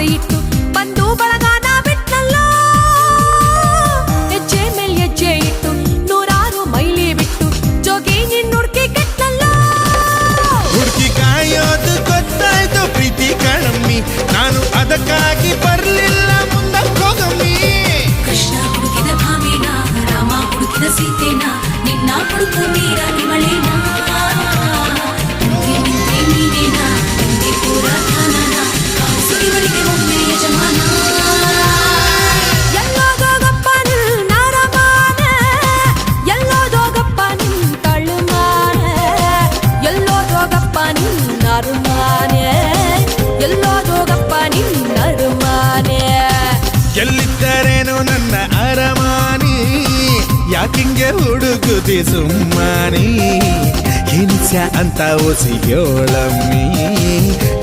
ಆಸೆ ಇಟ್ಟು ಬಂದು ಬಳಗಾನ ಬಿಟ್ನಲ್ಲೋ ಹೆಜ್ಜೆ ಮೇಲ್ ಹೆಜ್ಜೆ ಇಟ್ಟು ನೂರಾರು ಮೈಲಿ ಬಿಟ್ಟು ಜೋಗಿ ನಿನ್ ಹುಡ್ಕಿ ಕಟ್ನಲ್ಲೋ ಹುಡುಕಿ ಕಾಯೋದು ಗೊತ್ತಾಯ್ತು ಪ್ರೀತಿ ಕಣಮ್ಮಿ ನಾನು ಅದಕ್ಕಾಗಿ ಬರ್ಲಿಲ್ಲ ಮುಂದಕ್ಕೋಗಮ್ಮಿ ಕೃಷ್ಣ ಹುಡುಕಿದ ಭಾಮೇನ ರಾಮ ಹುಡುಕಿದ ಸೀತೆನ ನಿನ್ನ ಹುಡುಕು ಮೀರ ನಿಮಳೇನ ನಿನ್ ನರುಮಾನೆ ಎಲ್ಲೋದೋಗಪ್ಪ ನಿನ್ ನರುಮಾನೆ ಎಲ್ಲಿದ್ದರೇನು ನನ್ನ ಅರಮಾನಿ ಯಾಕಿಂಗೆ ಹುಡುಗುದಿ ಸುಮ್ಮನಿ ಹಿಂಸೆ ಅಂತ ಒಸಿ ಹೇಳಮ್ಮಿ